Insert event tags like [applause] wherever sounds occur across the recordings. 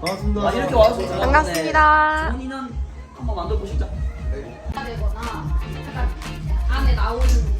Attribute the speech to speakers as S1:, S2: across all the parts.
S1: 반갑습니다. 아, 이렇게 와서 네.
S2: 반갑습니다.
S1: 좋은 인연 한번 만들어 보시죠. 네.
S3: 되거나 약간 안에 나오는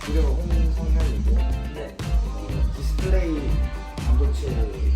S4: 그리고 어, 홍성현이고
S1: 네.
S4: 어, 디스플레이 반도체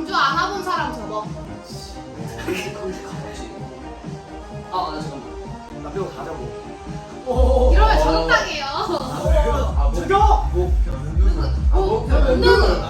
S3: 광주 안 와본 사람 적어.
S1: 아, 잠깐만.
S4: 나 빼고 다 자고.
S3: 이러면 정당해요.
S4: 아,
S5: 죽여!
S3: 목표. 누구? 누구?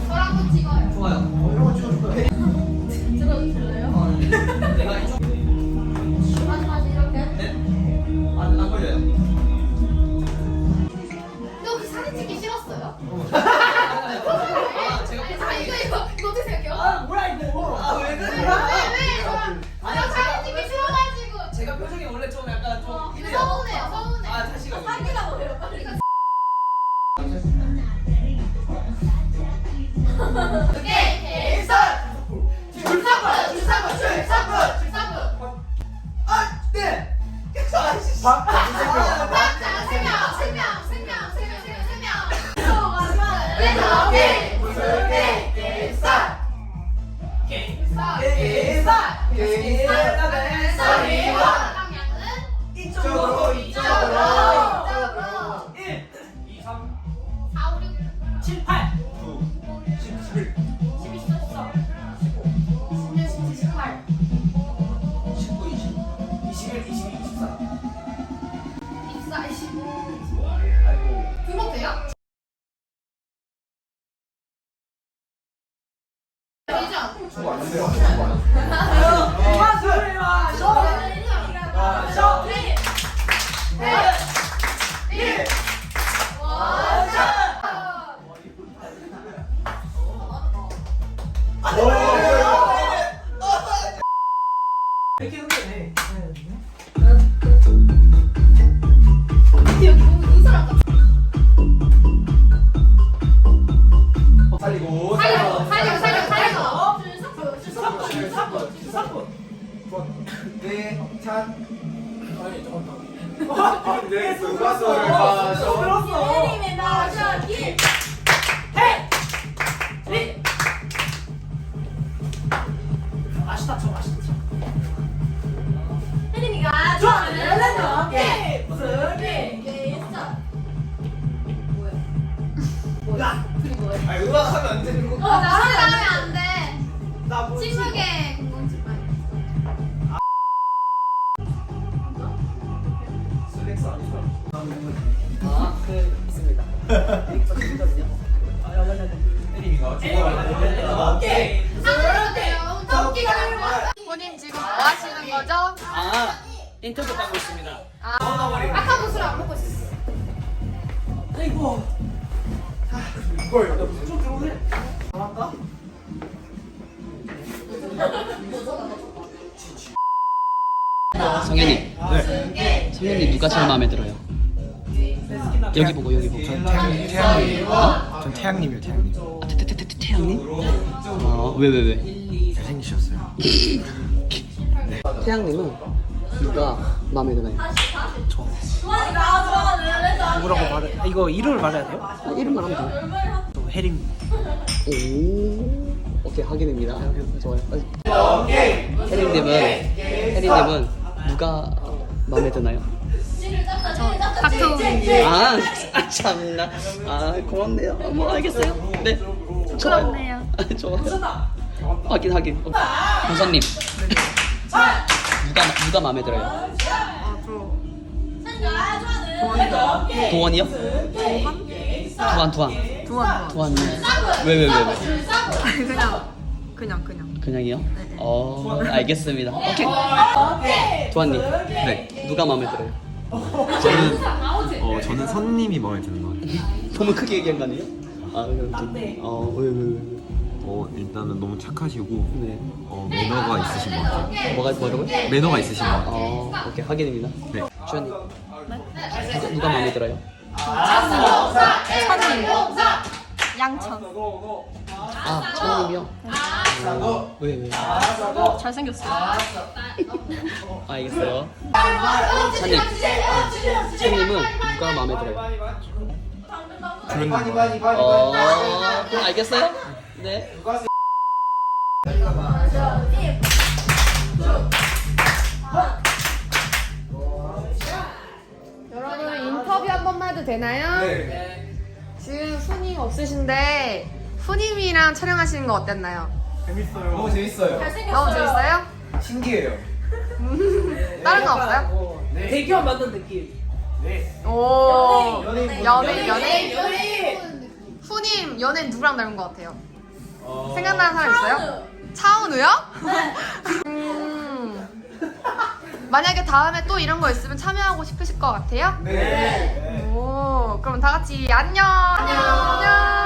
S3: 오케이
S1: 일선 줄사부 줄사부 줄사부 줄사부 아네
S3: 아이씨 아, 자, 세 명,
S1: 세 명, 세
S4: 명, 세 명, 세 명, 세 명. 또
S3: 마지막.
S1: 그래서 오케이,
S3: 오케이, 일선. 일선, 일선,
S1: 일선, 일선,
S3: 일선.
S6: 이렇게 흔드네.
S5: 살리고 네, 수고하소를 마셔.
S7: 혜림의 마셔기
S6: 맛있다 쳐 맛있다 쳐.
S7: 혜림이가 좋아하는
S6: 예.
S7: 게임 게임 스타트 뭐야 뭐야
S5: 아, 음악 하면 안 되는 거.
S7: 어 나가면 안 돼
S6: 나 뭐지?
S7: 침묵의
S6: 이거. 아 가고 있습니다. 나갈까?
S3: 성현이 성현이 누가 제일 마음에 들어요? 여기 보고 여기 보고
S5: 태양님. 전 태양님이요, 태양님.
S3: 아, 태, 태, 태, 태, 태양님? 어, 왜, 왜, 왜?
S5: 잘생기셨어요.
S3: 태양님은 누가 마음에 드나요?
S6: 누구라고 말해? 이거 이름을 말해야 돼요?
S3: 아, 이름만 하면 돼요.
S6: 저 혜림.
S3: 오, 오케이, 확인됩니다. 좋아요. 혜린님은, 혜린님은 누가 마음에 드나요?
S2: 닥터
S3: 아, 아, 참나. 아, 고맙네요. 뭐, 알겠어요. 네. 좋아요.
S2: 고맙네요.
S3: 아, 좋아요. 확인, 확인. 권사님. 누가, 누가 마음에 들어요? 도원이요? 두한, 두한.
S2: 두원
S3: 두한. 왜, 왜, 왜, 왜?
S2: 그냥 그냥 그냥
S3: 그냥이요? 어, 알겠습니다. 오케이. 두한님. 네. 누가 마음에 들어요?
S8: 저는 어 저는 선님이 마음에 드는 것 같아요.
S3: 너무 크게 얘기한 거 아니에요? 아, 이렇게. 어, 왜, 왜, 왜.
S8: 어 일단은 너무 착하시고
S3: 네.
S8: 어 매너가 있으신 것 같아요.
S3: 뭐가, 뭐라고요?
S8: 매너가 있으신 것 같아요.
S3: 어, 오케이. 확인입니다.
S8: 네.
S3: 주현님. 누가 마음에 들어요?
S2: 천님 양천
S3: 아, 천님이요? 어, 왜, 왜?
S2: 잘생겼어요
S3: 아, 알겠어요. 찬님. 찬님은 누가 마음에 들어요?
S8: 주현님.
S3: 어, 알겠어요? 네.
S2: 여러분 인터뷰 한 번만 해도 되나요?
S5: 네.
S2: 지금 후님 없으신데 후님이랑 촬영하시는 거 어땠나요?
S5: 재밌어요. 너무 재밌어요.
S2: 너무 재밌어요?
S5: 신기해요. [laughs]
S2: 다른 거 없어요?
S6: 어, 대기업 만든 느낌.
S5: 네.
S2: 오
S5: 연예인
S2: 연예인 연예인
S6: 연예인.
S2: 후님 연예인 누구랑 닮은 것 같아요?
S5: 어...
S2: 생각나는 사람 있어요? 차은우요? 음, 만약에 다음에 또 이런 거 있으면 참여하고 싶으실 것 같아요?
S5: 네.
S2: 오, 그럼 다 같이 안녕! 안녕!